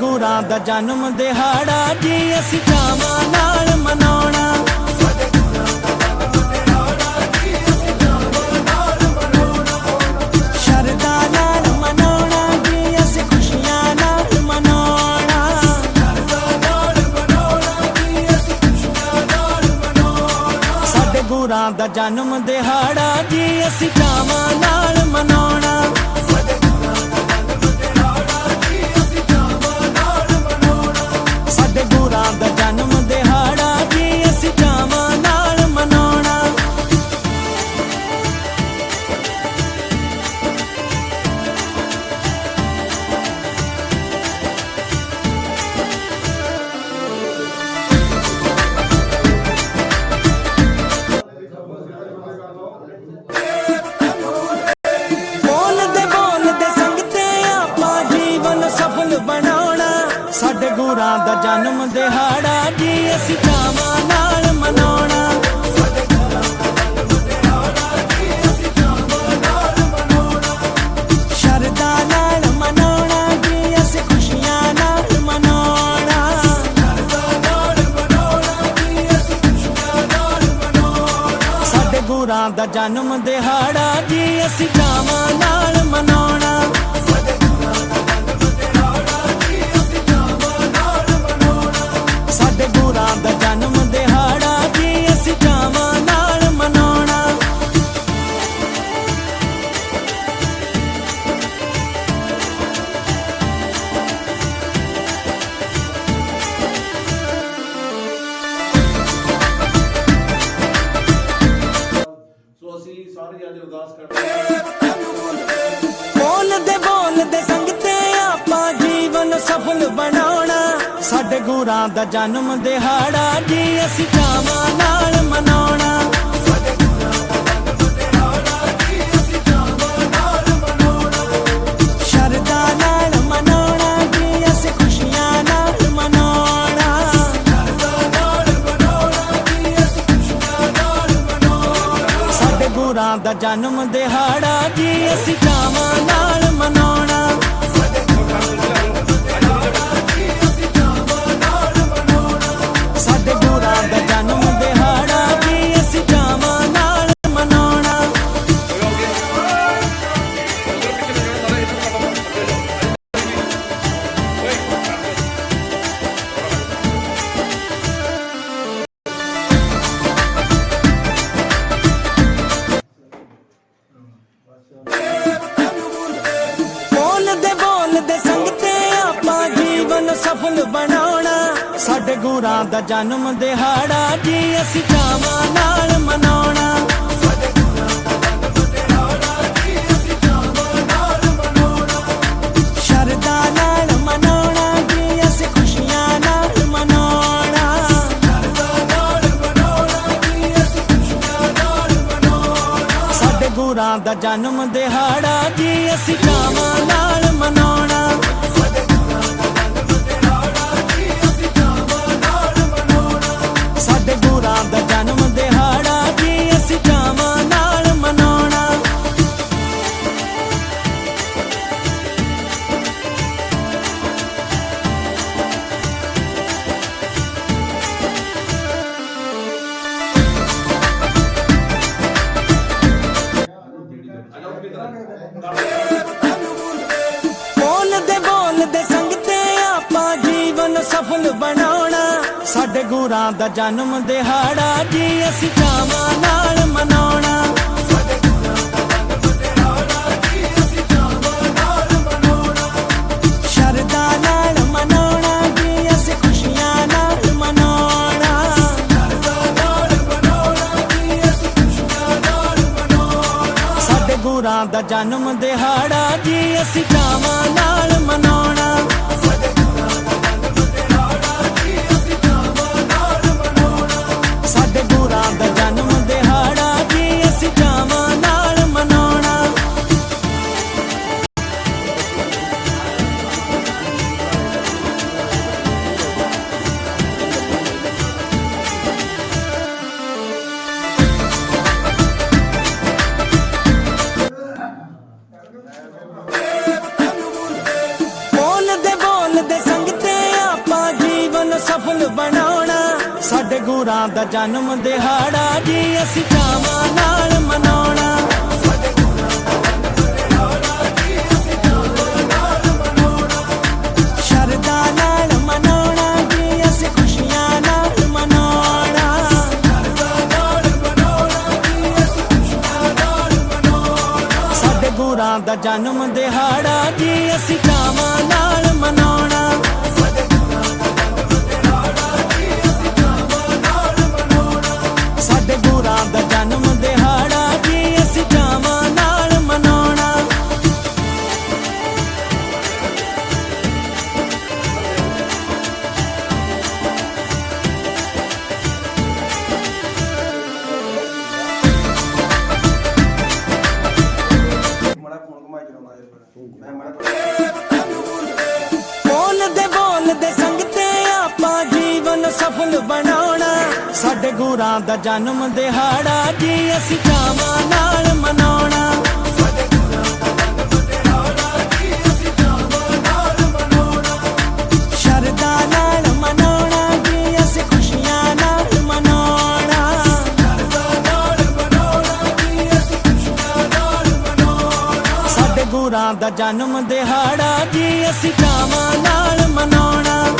ਗੁਰਾਂ ਦਾ ਜਨਮ ਦਿਹਾੜਾ ਜੀ, ਅਸੀਂ ਚਾਵਾਂ ਨਾਲ ਮਨਾਉਣਾ। ਸ਼ਰਧਾ ਨਾਲ ਮਨਾਉਣਾ ਖੁਸ਼ੀਆਂ ਨਾਲ ਮਨਾਉਣਾ। ਸਾਡੇ ਗੁਰਾਂ ਦਾ ਜਨਮ ਦਿਹਾੜਾ ਜੀ, ਅਸੀਂ ਚਾਵਾਂ ਨਾਲ ਮਨਾਉਣਾ। ਸਾਡੇ ਦਾ ਜਨਮ ਦਿਹਾੜਾ ਜੀ, ਅਸੀਂ ਚਾਵਾਂ ਨਾਲ ਮਨਾਉਣਾ। ਸ਼ਰਧਾ ਨਾਲ ਮਨਾਉਣਾ ਖੁਸ਼ੀਆਂ ਨਾਲ ਮਨਾਉਣਾ। ਸਾਡੇ ਗੁਰਾਂ ਦਾ ਜਨਮ ਦਿਹਾੜਾ ਜੀ, ਅਸੀਂ ਚਾਵਾਂ ਨਾਲ ਮਨਾਉਣਾ। ਸਾਡੇ ਗੁਰਾਂ ਦਾ ਸਾਡੇ ਗੁਰਾਂ ਦਾ ਜਨਮ ਦਿਹਾੜਾ ਜੀ, ਅਸੀਂ ਚਾਵਾਂ ਨਾਲ ਮਨਾਉਣਾ। ਸ਼ਰਧਾ ਨਾਲ ਮਨਾਉਣਾ ਖੁਸ਼ੀਆਂ ਨਾਲ ਮਨਾਉਣਾ। ਸਾਡੇ ਗੁਰਾਂ ਦਾ ਜਨਮ ਦਿਹਾੜਾ ਜੀ, ਅਸੀਂ ਚਾਵਾਂ ਨਾਲ ਸਫਲ ਬਣਾਉਣਾ, ਸਾਡੇ ਗੁਰਾਂ ਦਾ ਜਨਮ ਦਿਹਾੜਾ ਜੀ, ਅਸੀਂ ਚਾਵਾਂ ਨਾਲ ਮਨਾਉਣਾ। ਸ਼ਰਧਾ ਨਾਲ ਮਨਾਉਣਾ ਖੁਸ਼ੀਆਂ ਨਾਲ ਮਨਾਉਣਾ। ਸਾਡੇ ਗੁਰਾਂ ਦਾ ਜਨਮ ਦਿਹਾੜਾ ਜੀ, ਅਸੀਂ ਚਾਵਾਂ ਨਾਲ ਮਨਾਉਣਾ। ਜੀਵਨ ਬਣਾਉਣਾ, ਸਾਡੇ ਗੁਰਾਂ ਦਾ ਜਨਮ ਦਿਹਾੜਾ, ਜੀ ਅਸੀਂ ਚਾਵਾਂ ਨਾਲ ਮਨਾਉਣਾ। ਸ਼ਰਧਾ ਨਾਲ ਮਨਾਉਣਾ, ਜੀ ਅਸੀਂ ਖੁਸ਼ੀਆਂ ਨਾਲ ਮਨਾਉਣਾ। ਸਾਡੇ ਗੁਰਾਂ ਦਾ ਜਨਮ ਦਿਹਾੜਾ, ਜੀ ਅਸੀਂ ਚਾਵਾਂ ਨਾਲ ਮਨਾਉਣਾ। ਸਫਲ ਬਣਾਉਣਾ, ਸਾਡੇ ਗੁਰਾਂ ਦਾ ਜਨਮ ਦਿਹਾੜਾ ਜੀ। ਅਸੀਂ ਚਾਵਾਂ ਨਾਲ ਮਨਾਉਣਾ। ਸ਼ਰਦਾ ਨਾਲ ਮਨਾਉਣਾ। ਖੁਸ਼ੀਆਂ ਨਾਲ ਮਨਾਉਣਾ। ਸਾਡੇ ਗੁਰਾਂ ਦਾ ਜਨਮ ਦਿਹਾੜਾ ਜੀ, ਅਸੀਂ ਚਾਵਾਂ ਨਾਲ ਮਨਾਉਣਾ। ਬਣਾਉਣਾ, ਸਾਡੇ ਗੁਰਾਂ ਦਾ ਜਨਮ ਦਿਹਾੜਾ ਜੀ ਅਸੀਂ ਚਾਵਾਂ ਨਾਲ ਮਨਾਉਣਾ। ਸ਼ਰਦਾ ਨਾਲ ਮਨਾਉਣਾ ਜੀ ਅਸੀਂ ਖੁਸ਼ੀਆਂ ਨਾਲ ਮਨਾਉਣਾ। ਸਾਡੇ ਗੁਰਾਂ ਦਾ ਜਨਮ ਦਿਹਾੜਾ ਜੀ ਅਸੀਂ ਚਾਵਾਂ ਨਾਲ ਮਨਾਉਣਾ।